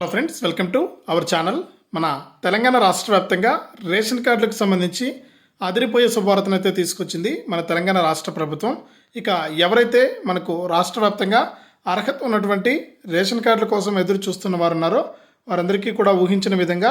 Hello friends welcome to our channel మన తెలంగాణ రాష్ట్ర వ్యాప్తంగా రేషన్ కార్డులకు సంబంధించి అదిరిపోయే శుభవార్తను అయితే తీసుకొచ్చింది మన తెలంగాణ రాష్ట్ర ప్రభుత్వం. ఇక ఎవరైతే మనకు రాష్ట్ర వ్యాప్తంగా అర్హత ఉన్నటువంటి రేషన్ కార్డుల కోసం ఎదురు చూస్తున్న వారు ఉన్నారో వారందరికీ కూడా ఊహించిన విధంగా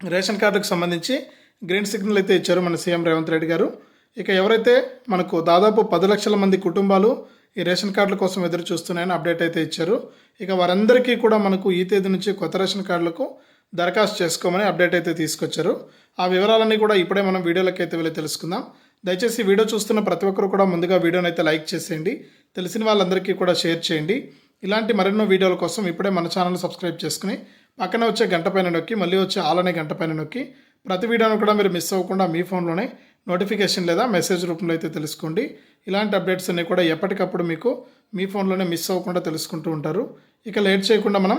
రేషన్ కార్డులకు సంబంధించి గ్రీన్ సిగ్నల్ అయితే ఇచ్చారు మన సీఎం రేవంత్ రెడ్డి గారు. ఇక ఎవరైతే మనకు దాదాపు పది లక్షల మంది కుటుంబాలు ఈ రేషన్ కార్డుల కోసం ఎదురు చూస్తున్నాయని అప్డేట్ అయితే ఇచ్చారు. ఇక వారందరికీ కూడా మనకు ఈ తేదీ నుంచి కొత్త రేషన్ కార్డులకు దరఖాస్తు చేసుకోమని అప్డేట్ అయితే తీసుకొచ్చారు. ఆ వివరాలన్నీ కూడా ఇప్పుడే మనం వీడియోలోకి అయితే వెళ్ళి తెలుసుకుందాం. దయచేసి వీడియో చూస్తున్న ప్రతి ఒక్కరు కూడా ముందుగా వీడియోని అయితే లైక్ చేసేయండి. తెలిసిన వాళ్ళందరికీ కూడా షేర్ చేయండి. ఇలాంటి మరెన్నో వీడియోల కోసం ఇప్పుడే మన ఛానల్ సబ్స్క్రైబ్ చేసుకుని పక్కన వచ్చే గంట పైన నొక్కి మళ్ళీ వచ్చే ఆలనే గంట పైన నొక్కి ప్రతి వీడియోను కూడా మీరు మిస్ అవ్వకుండా మీ ఫోన్లోనే నోటిఫికేషన్ లేదా మెసేజ్ రూపంలో అయితే తెలుసుకోండి. ఇలాంటి అప్డేట్స్ అన్నీ కూడా ఎప్పటికప్పుడు మీకు మీ ఫోన్లోనే మిస్ అవ్వకుండా తెలుసుకుంటూ ఉంటారు. ఇక లేట్ చేయకుండా మనం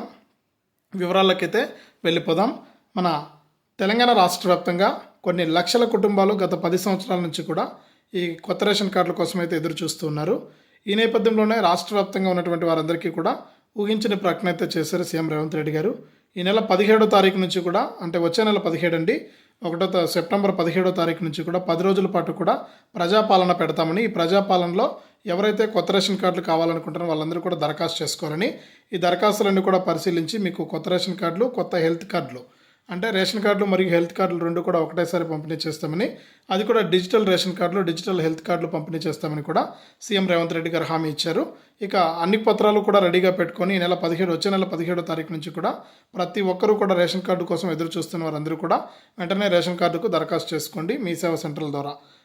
వివరాలకైతే వెళ్ళిపోదాం. మన తెలంగాణ రాష్ట్ర వ్యాప్తంగా కొన్ని లక్షల కుటుంబాలు గత పది సంవత్సరాల నుంచి కూడా ఈ కొత్త రేషన్ కార్డుల కోసం అయితే ఎదురు చూస్తున్నారు ఈ నేపథ్యంలోనే రాష్ట్ర వ్యాప్తంగా ఉన్నటువంటి వారందరికీ కూడా ఊహించిన ప్రకటన అయితే చేశారు సీఎం రేవంత్ రెడ్డి గారు. ఈ నెల పదిహేడో తారీఖు నుంచి కూడా అంటే వచ్చే నెల పదిహేడు అండి ఒకటో సెప్టెంబర్ పదిహేడో తారీఖు నుంచి కూడా పది రోజుల పాటు కూడా ప్రజాపాలన పెడతామని ఈ ప్రజాపాలనలో ఎవరైతే కొత్త రేషన్ కార్డులు కావాలనుకుంటారో వాళ్ళందరూ కూడా దరఖాస్తు చేసుకోవాలని ఈ దరఖాస్తులన్నీ కూడా పరిశీలించి మీకు కొత్త రేషన్ కార్డులు కొత్త హెల్త్ కార్డులు అంటే రేషన్ కార్డులు మరియు హెల్త్ కార్డులు రెండు కూడా ఒకటేసారి పంపిణీ చేస్తామని అది కూడా డిజిటల్ రేషన్ కార్డులు డిజిటల్ హెల్త్ కార్డులు పంపిణీ చేస్తామని కూడా సీఎం రేవంత్ రెడ్డి గారు హామీ ఇచ్చారు. ఇక అన్ని పత్రాలు కూడా రెడీగా పెట్టుకొని ఈ నెల పదిహేడు వచ్చే నెల పదిహేడో తారీఖు నుంచి కూడా ప్రతి ఒక్కరూ కూడా రేషన్ కార్డు కోసం ఎదురు చూస్తున్న వారందరూ కూడా వెంటనే రేషన్ కార్డుకు దరఖాస్తు చేసుకోండి మీ సేవ సెంటర్ల ద్వారా.